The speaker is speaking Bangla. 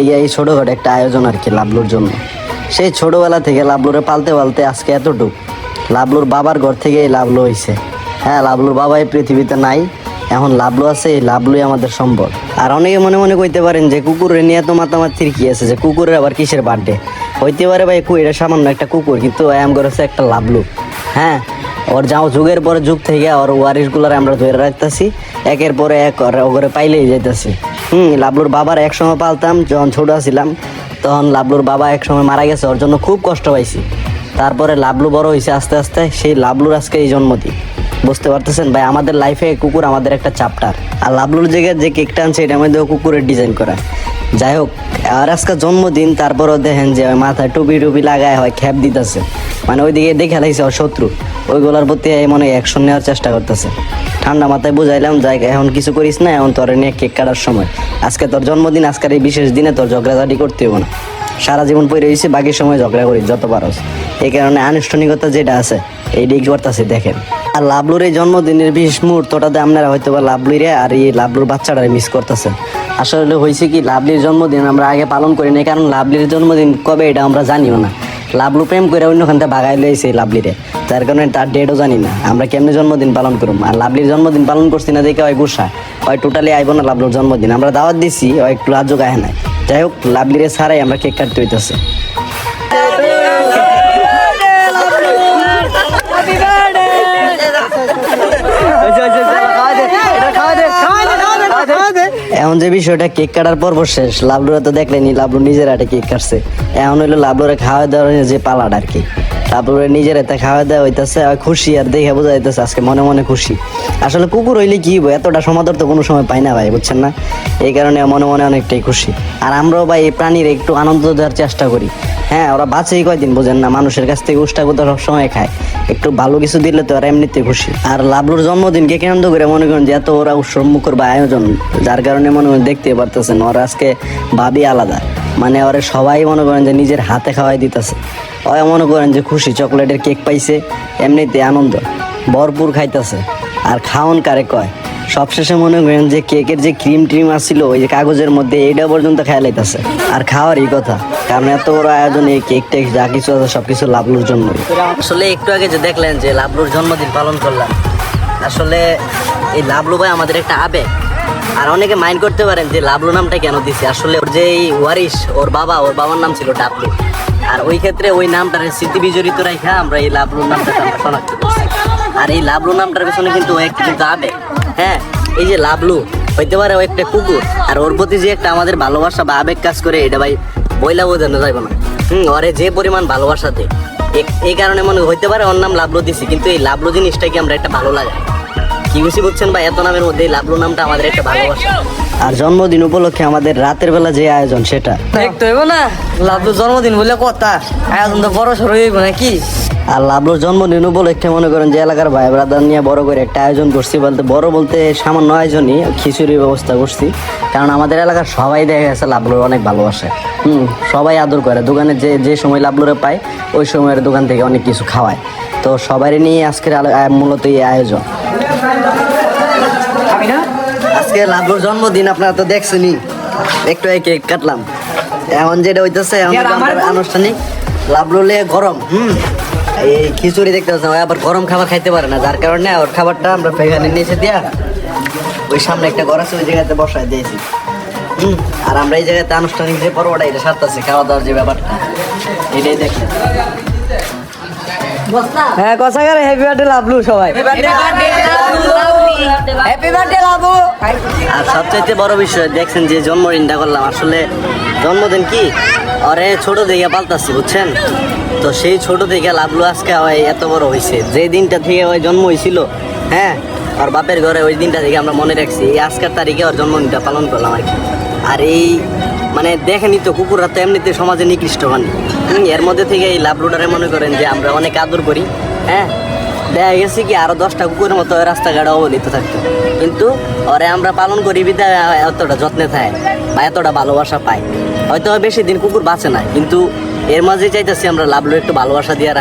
লেগে এই ছোটোখাটো একটা আয়োজন আর কি লাবলুর জন্য। সেই ছোটোবেলা থেকে লাবলুরে পালতে পালতে আজকে এতটুক। লাবলুর বাবার ঘর থেকেই লাবলু হয়েছে হ্যাঁ লাবলুর বাবা এই পৃথিবীতে নাই, এখন লাবলু আছে, এই লাবলুই আমাদের সম্পদ। আর অনেকে মনে মনে কইতে পারেন যে কুকুরের নিয়ে তো মাতামাতির কি আছে, যে কুকুরের আবার কিসের বার্থডে হইতে পারে ভাই এটা সামান্য একটা কুকুর, কিন্তু এম করেছে একটা লাবলু। হ্যাঁ ওর যাও, যুগের পরে যুগ থেকে ওর ওয়ারিশগুলার আমরা ধরে রাখতেছি। একের পরে এক ওর- পাইলেই যাইতেছি। হুম, লাবলুর বাবার এক সময় পালতাম, যখন ছোট ছিলাম, তখন লাবলুর বাবা এক সময় মারা গেছে, ওর জন্য খুব কষ্ট পাইছি। তারপরে লাবলু বড় হয়েছে আস্তে আস্তে, সেই লাবলুর আজকে এই জন্মদিন। বুঝতে পারতেছেন? ভাই, আমাদের লাইফে কুকুর আমাদের একটা চ্যাপ্টার আর লাবলুর জায়গায় যে কেকটা আনছে এটা মধ্যে কুকুরের ডিজাইন করা। যাই হোক, আর আজকে জন্মদিন, তারপরও দেখেন যে মাথায় টুপি টুপি লাগায় হয়, খ্যাপ দিতেছে। মানে ওইদিকে দেখে লাগছে ওর শত্রু। ওইগুলোর প্রতি মনে অ্যাকশন নেওয়ার চেষ্টা করতেছে। ঠান্ডা মাথায় বুঝাইলাম, যাই এখন কিছু করিস না, এখন তোর নিয়ে কেক কাটার সময়। আজকে তোর জন্মদিন, আজকের এই বিশেষ দিনে তোর ঝগড়াঝাটি করতে হবে না। সারা জীবন পড়ে রয়েছে বাকি সময় ঝগড়া করি, যত পারস। এই কারণে আনুষ্ঠানিকতা যেটা আছে, এই দিক করতেছে, দেখেন। আর লাবলুর এই জন্মদিনের বিশেষ মুহূর্তটাতে আপনারা হয়তো বা লাবলুরে আর এই লাবলুর বাচ্চাটা মিস করতেছেন। আসলে হয়েছে কি লাভলির জন্মদিন আমরা আগে পালন করি না কারণ লাভলির জন্মদিন কবে এটা আমরা জানিও না। লাভলু প্রেম করে অন্যখান থেকে ভাগাই লইছে লাভলিরে তার কারণে তার ডেটও জানি না। আমরা কেমনে জন্মদিন পালন করুম? আর লাভলির জন্মদিন পালন করছি না দেখে ওই গুসা। ওই টোটালি আইব না লাভলুর জন্মদিন। আমরা দাওয়াত দিছি ওই একটু রাজ্য গায়ে নাই। যাই হোক লাভলিরে ছাড়াই আমরা কেক কাটতে হইতেছে। এখন যে বিষয়টা, কেক কাটার পর শেষ। লাবলুরা তো দেখলেনি লাবলু নিজের হাটে কেক কাটছে। এখন হইল লাবলুরা খাওয়া দাওয়ার যে পালাটা আর কি। লাবলুরে নিজের হাতে খাওয়া দেওয়া হইতেছে, আর খুশি আর দেখে বোঝা যাইতেছে আজকে মনে মনে খুশি। আসলে কুকুর হইলে কি এতটা সমাদর তো কোনো সময় পাই না ভাই, বুঝছেন না? এই কারণে মনে মনে অনেকটাই খুশি। আর আমরাও ভাই এই প্রাণীর একটু আনন্দ দেওয়ার চেষ্টা করি। হ্যাঁ ওরা বাঁচেই কয়দিন, বোঝেন না? মানুষের কাছ থেকে উষ্টা কোথা সবসময় খায়। একটু ভালো কিছু দিলে তো ওরা এমনিতে খুশি। আর লাবলুর জন্মদিনকে কেন্দ্র করে? মনে করেন যে এত ওরা উৎসব মুখর বা আয়োজন, যার কারণে মনে করেন দেখতে পারতেছেন, ওরা আজকে ভাবি আলাদা। মানে ওরা সবাই মনে করেন যে নিজের হাতে খাওয়াই দিতেছে। ওরা মনে করেন যে খুশি, চকলেটের কেক পাইছে, এমনিতে আনন্দ, ভরপুর খাইতেছে। আর খাওন কারে কয়? সবশেষে মনে করেন যে কেকের যে ক্রিম ট্রিম আসছিল, ওই যে কাগজের মধ্যে এইটা পর্যন্ত খেয়াল লাইতেছে। আর খাওয়ারই কথা, কারণ এত বড় আয়োজন এই কেক টেক, যা কিছু আছে সবকিছু লাভলুর জন্য। আসলে একটু আগে যে দেখলেন যে লাভলুর জন্মদিন পালন করলাম, আসলে এই লাভলু ভাই আমাদের একটা আবেগ। আর অনেকে মাইন্ড করতে পারেন যে লাবলু নামটা কেন দিছে? আসলে ওর যে ওয়ারিশ, ওর বাবা, ওর বাবার নাম ছিল ডাবলু। আর ওই ক্ষেত্রে ওই নামটার স্মৃতি বিজড়িত রেখা আমরা এই লাভলুর নামটা শনাক্ত আর এই লাভলু নামটার পেছনে কিন্তু একটা কিন্তু আবেগ। হ্যাঁ এই যে লাবলু, হইতে পারে ও একটা কুকুর। আর ওর প্রতি যে একটা আমাদের ভালোবাসা বা আবেগ কাজ করে, এটা ভাই বইলা বোঝানো যাইব না। হুম, ওরে যে পরিমাণ ভালোবাসাতে এই কারণে মনে হইতে পারে ওর নাম লাবলু দিছি, কিন্তু এই লাভলু জিনিসটাকে আমরা একটা ভালো লাগে কি বুঝি বুঝছেন বা এত নামের মধ্যে লাভলু নামটা আমাদের একটা ভালোবাসা। আর জন্মদিন উপলক্ষে আমাদের রাতের বেলা যে আয়োজন সেটা। দেখতে হইব না লাভলু জন্মদিন বলে কথা আয়োজন তো বড় সড়ো হইব নাকি? আর লাভলুর জন্মদিন উপলক্ষে মনে করেন যে এলাকার ভাই ব্রাদার নিয়ে বড় করে একটা আয়োজন করছি বলতে বড় বলতে সামান্য আয়োজনই খিচুড়ির ব্যবস্থা করছি। কারণ আমাদের এলাকার সবাই দেখা গেছে লাভলুর অনেক ভালোবাসে। হুম সবাই আদর করে। দোকানে যে যে সময় লাভলুরে পায় ওই সময়ের দোকান থেকে অনেক কিছু খাওয়ায়। তো সবারই নিয়ে আজকের মূলত এই আয়োজন। আজকে লাভলুর জন্মদিন আপনারা তো দেখছেনই। একটু কেক কাটলাম। এখন যেটা হইতেছে আনুষ্ঠানিক লাভলুলে গরম হুম? এই খিচুড়ি দেখতে পাচ্ছেন আবার গরম খাবার খাইতে পারে না যার কারণে ওর খাবারটা আমরা এখানে নিচে দিয়া ওই সামনে একটা ঘর আছে ওই জায়গাতে বসায় দিয়েছি। হুম? আর আমরা এই জায়গাতে আনুষ্ঠানিক যে পর্বটা এটা সারতেছি খাওয়া দাওয়ার যে ব্যাপারটা এটাই দেখি হ্যাঁ কথা করে হ্যাপি বার্থডে লাভলু সবাই হ্যাপি বার্থডে লাভু আর সবচাইতে বড় বিষয় দেখছেন যে জন্মদিনটা করলাম। আসলে জন্মদিন কি? আরে ছোট থেকে পাল্টাচ্ছি বুঝছেন? তো সেই ছোট থেকে লাভলু আজকে ওই এত বড় হয়েছে যে দিনটা থেকে ওই জন্ম হয়েছিল হ্যাঁ? আর বাপের ঘরে ওই দিনটা থেকে আমরা মনে রাখছি এই আজকের তারিখে ওর জন্মদিনটা পালন করলাম আর কি। আর এই মানে দেখেনি তো কুকুররা তো এমনিতে সমাজে নিকৃষ্ট মানে। হুম, এর মধ্যে থেকে এই লাভলুটারে মনে করেন যে আমরা অনেক আদর করি হ্যাঁ? দেখা গেছে কি আরও দশটা কুকুরের মতো রাস্তাঘাটে অবহেলিত থাকতো। কিন্তু ওরে আমরা পালন করি বিদ্যা এতটা যত্নে থাকে বা এতটা ভালোবাসা পায়। হয়তো বেশি দিন কুকুর বাঁচে না, কিন্তু এর মাঝে চাইতেছি আমরা লাভলু একটু ভালোবাসা দিয়ে